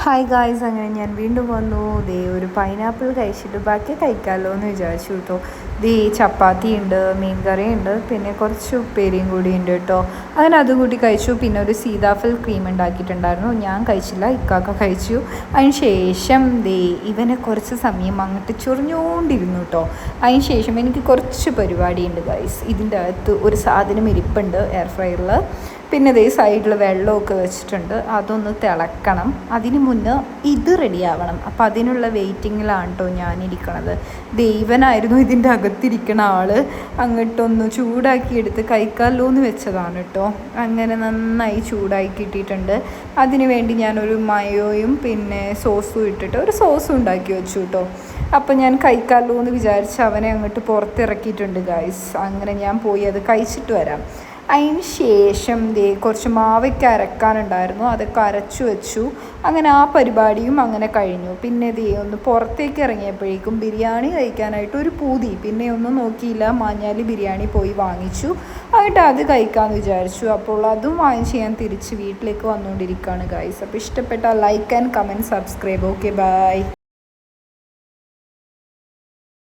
Hi guys അങ്ങനെ ഞാൻ വീണ്ടും വന്നു. ദേ ഒരു പൈനാപ്പിൾ കഴിച്ചിട്ട് ബാക്കി കഴിക്കാമല്ലോ എന്ന് വിചാരിച്ചു കേട്ടോ ദേ ചപ്പാത്തി ഉണ്ട് മീൻ കറി ഉണ്ട് പിന്നെ കുറച്ച് ഉപ്പേരിയും കൂടി ഉണ്ട് കേട്ടോ അങ്ങനെ അതും കൂട്ടി കഴിച്ചു. പിന്നെ ഒരു സീതാഫൽ ക്രീം ഉണ്ടാക്കിയിട്ടുണ്ടായിരുന്നു. ഞാൻ കഴിച്ചില്ല ഇക്കാക്ക കഴിച്ചു. അതിന് ശേഷം ദേ ഇവനെ കുറച്ച് സമയം അങ്ങോട്ട് ചൊറിഞ്ഞുകൊണ്ടിരുന്നു കേട്ടോ അതിന് ശേഷം എനിക്ക് കുറച്ച് പരിപാടിയുണ്ട് ഗൈസ് ഇതിന്റെ അകത്ത് ഒരു സാധനം ഇരിപ്പുണ്ട് എയർ ഫ്രയറിൽ പിന്നെ ഇതേ സൈഡിൽ വെള്ളമൊക്കെ വെച്ചിട്ടുണ്ട്. അതൊന്ന് തിളക്കണം. അതിന് മുന്നേ ഇത് റെഡിയാവണം. അപ്പോൾ അതിനുള്ള വെയിറ്റിങ്ങിലാണ് കേട്ടോ ഞാനിരിക്കണത്. ദൈവനായിരുന്നു ഇതിന്റെ അകത്തിരിക്കണ ആൾ അങ്ങോട്ടൊന്ന് ചൂടാക്കി എടുത്ത് കഴിക്കാമല്ലോ എന്ന് വെച്ചതാണ് കേട്ടോ അങ്ങനെ നന്നായി ചൂടാക്കി കിട്ടിയിട്ടുണ്ട്. അതിന് വേണ്ടി ഞാനൊരു മയോയും പിന്നെ സോസും ഇട്ടിട്ട് ഒരു സോസും ഉണ്ടാക്കി വെച്ചു കേട്ടോ അപ്പോൾ ഞാൻ കഴിക്കാമല്ലോ എന്ന് വിചാരിച്ച് അവനെ അങ്ങോട്ട് പുറത്തിറക്കിയിട്ടുണ്ട് ഗായ്സ് അങ്ങനെ ഞാൻ പോയി അത് കഴിച്ചിട്ട് വരാം. അതിന് ശേഷം ദേ കുറച്ച് മാവയ്ക്ക് അരക്കാനുണ്ടായിരുന്നു അതൊക്കെ അരച്ചു വെച്ചു. അങ്ങനെ ആ പരിപാടിയും അങ്ങനെ കഴിഞ്ഞു. പിന്നെ ദേ ഒന്ന് പുറത്തേക്ക് ഇറങ്ങിയപ്പോഴേക്കും ബിരിയാണി കഴിക്കാനായിട്ട് ഒരു പൂതി. പിന്നെ ഒന്നും നോക്കിയില്ല മാഞ്ഞാലി ബിരിയാണി പോയി വാങ്ങിച്ചു. എന്നിട്ട് അത് കഴിക്കാമെന്ന് വിചാരിച്ചു. അപ്പോൾ അതും വാങ്ങിച്ച് ചെയ്യാൻ തിരിച്ച് വീട്ടിലേക്ക് വന്നുകൊണ്ടിരിക്കുകയാണ് ഗൈസ് അപ്പോൾ ഇഷ്ടപ്പെട്ട like and comment subscribe okay bye